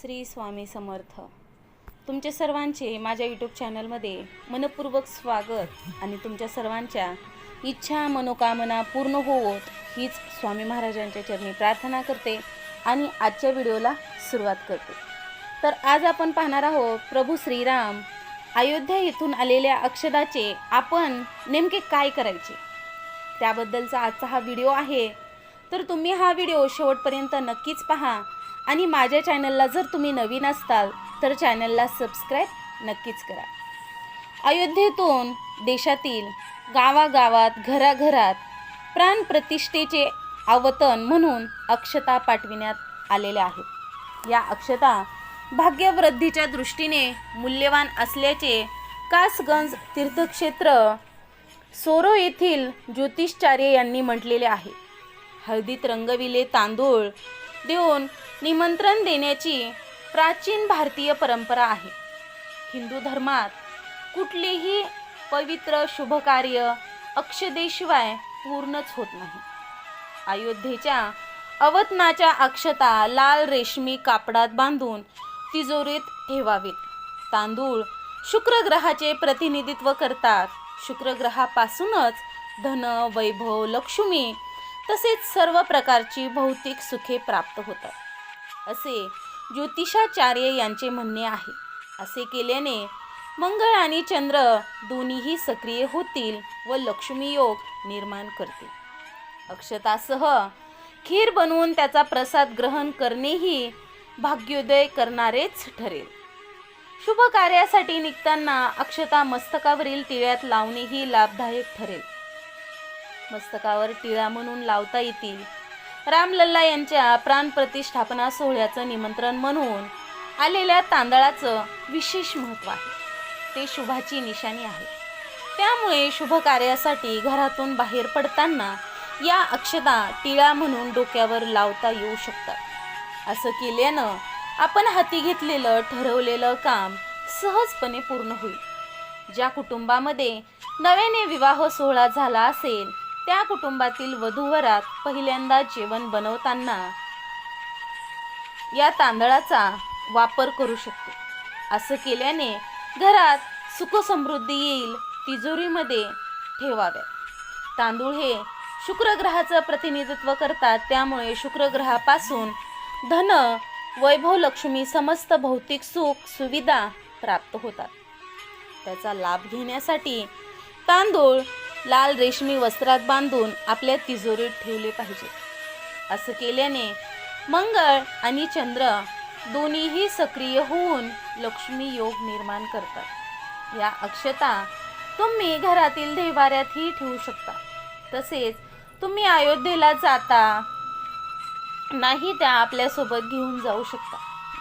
श्री स्वामी समर्थ. तुमच्या सर्वांचे माझ्या यूट्यूब चॅनलमध्ये मनपूर्वक स्वागत आणि तुमच्या सर्वांच्या इच्छा मनोकामना पूर्ण होवोत हीच स्वामी महाराजांच्या चरणी प्रार्थना करते आणि आजच्या व्हिडिओला सुरुवात करते. तर आज आपण पाहणार आहोत प्रभू श्रीराम अयोध्या येथून आलेल्या अक्षदाचे आपण नेमके काय करायचे? त्याबद्दलचा आजचा हा व्हिडिओ आहे. तर तुम्ही हा व्हिडिओ शेवटपर्यंत नक्कीच पहा. आणि माझ्या चॅनलला जर तुम्ही नवीन असताल तर चॅनलला सबस्क्राईब नक्कीच करा. अयोध्येतून देशातील गावागावात घराघरात प्राणप्रतिष्ठेचे अवतन म्हणून अक्षता पाठविण्यात आलेल्या आहेत. या अक्षता भाग्यवृद्धीच्या दृष्टीने मूल्यवान असल्याचे कासगंज तीर्थक्षेत्र सोरो येथील ज्योतिषचार्य यांनी म्हटलेले आहे. हळदीत रंगविले तांदूळ देऊन निमंत्रण देण्याची प्राचीन भारतीय परंपरा आहे. हिंदू धर्मात कुठलेही पवित्र शुभकार्य अक्षदेशिवाय पूर्णच होत नाही. अयोध्येच्या अवतनाच्या अक्षता लाल रेशमी कापडात बांधून तिजोरीत ठेवावेत. तांदूळ शुक्रग्रहाचे प्रतिनिधित्व करतात. शुक्रग्रहापासूनच धन वैभव लक्ष्मी तसेच सर्व प्रकारची भौतिक सुखे प्राप्त होतात. असे ज्योतिषाचार्य यांचे म्हणणे आहे. असे केल्याने मंगळ आणि चंद्र दोन्हीही सक्रिय होतील व लक्ष्मी योग निर्माण करतील. अक्षतासह खीर बनवून त्याचा प्रसाद ग्रहण करणेही भाग्योदय करणारेच ठरेल. शुभ कार्यासाठी निघताना अक्षता मस्तकावरील टिळ्यात लावणेही लाभदायक ठरेल. मस्तकावर टिळा म्हणून लावता येतील. रामलल्ला यांच्या प्राणप्रतिष्ठापना सोहळ्याचं निमंत्रण म्हणून आलेल्या तांदळाचं विशेष महत्त्व आहे. ते शुभाची निशाणी आहे. त्यामुळे शुभ कार्यासाठी घरातून बाहेर पडताना या अक्षता टिळा म्हणून डोक्यावर लावता येऊ शकतात. असं केल्यानं आपण हाती घेतलेलं ठरवलेलं काम सहजपणे पूर्ण होईल. ज्या कुटुंबामध्ये नव्याने विवाह सोहळा झाला असेल त्या कुटुंबातील वधूवरात पहिल्यांदा जेवण बनवताना या तांदळाचा वापर करू शकतो. असं केल्याने घरात सुखसमृद्धी येईल तिजोरीमध्ये ठेवाव्या. तांदूळ हे शुक्रग्रहाचं प्रतिनिधित्व करतात त्यामुळे शुक्रग्रहापासून धन वैभव लक्ष्मी समस्त भौतिक सुख सुविधा प्राप्त होतात. त्याचा लाभ घेण्यासाठी तांदूळ लाल रेशमी वस्त्रात बांधून आपल्या तिजोरीत ठेवले पाहिजे. असं केल्याने मंगळ आणि चंद्र दोन्हीही सक्रिय होऊन लक्ष्मी योग निर्माण करतात. या अक्षता तुम्ही घरातील देवाऱ्यातही ठेवू शकता. तसेच तुम्ही अयोध्येला जाता नाही त्या आपल्यासोबत घेऊन जाऊ शकता.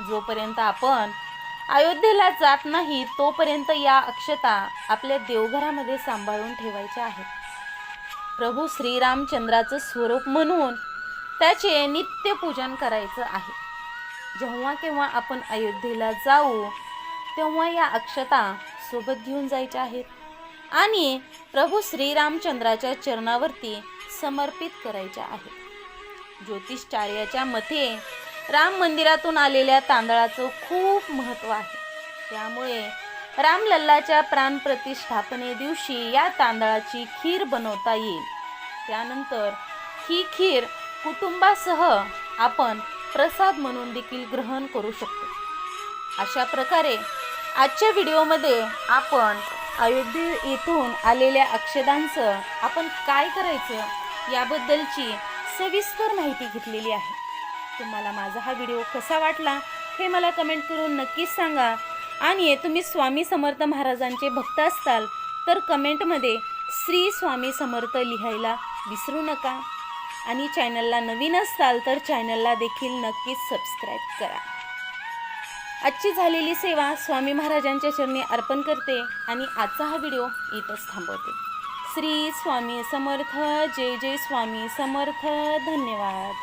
जोपर्यंत आपण अयोध्येला जात नाही तोपर्यंत या अक्षता आपल्या देवघरामध्ये सांभाळून ठेवायच्या आहेत. प्रभू श्रीरामचंद्राचं स्वरूप म्हणून त्याचे नित्य पूजन करायचं आहे. जेव्हा केव्हा आपण अयोध्येला जाऊ तेव्हा या अक्षता सोबत घेऊन जायच्या आहेत आणि प्रभू श्रीरामचंद्राच्या चरणावरती समर्पित करायच्या आहेत. ज्योतिषचार्याच्या मते राम मंदिरातून आलेल्या तांदळाचं खूप महत्त्व आहे. त्यामुळे रामलल्लाच्या प्राणप्रतिष्ठापने दिवशी या तांदळाची खीर बनवता येईल. त्यानंतर ही खीर कुटुंबासह आपण प्रसाद म्हणून देखील ग्रहण करू शकतो. अशा प्रकारे आजच्या व्हिडिओमध्ये आपण अयोध्ये येथून आलेल्या अक्षदांचं आपण काय करायचं याबद्दलची सविस्तर माहिती घेतलेली आहे. तुम्हाला माझा हा व्हिडिओ कसा वाटला हे मला कमेंट करून नक्कीच सांगा. आणि तुम्ही स्वामी समर्थ महाराजांचे भक्त असताल तर कमेंटमध्ये श्री स्वामी समर्थ लिहायला विसरू नका. आणि चॅनलला नवीन असताल तर चॅनलला देखील नक्कीच सबस्क्राईब करा. आजची झालेली सेवा स्वामी महाराजांच्या चरणी अर्पण करते आणि आजचा हा व्हिडिओ इथंच थांबवते. श्री स्वामी समर्थ जय जय स्वामी समर्थ धन्यवाद.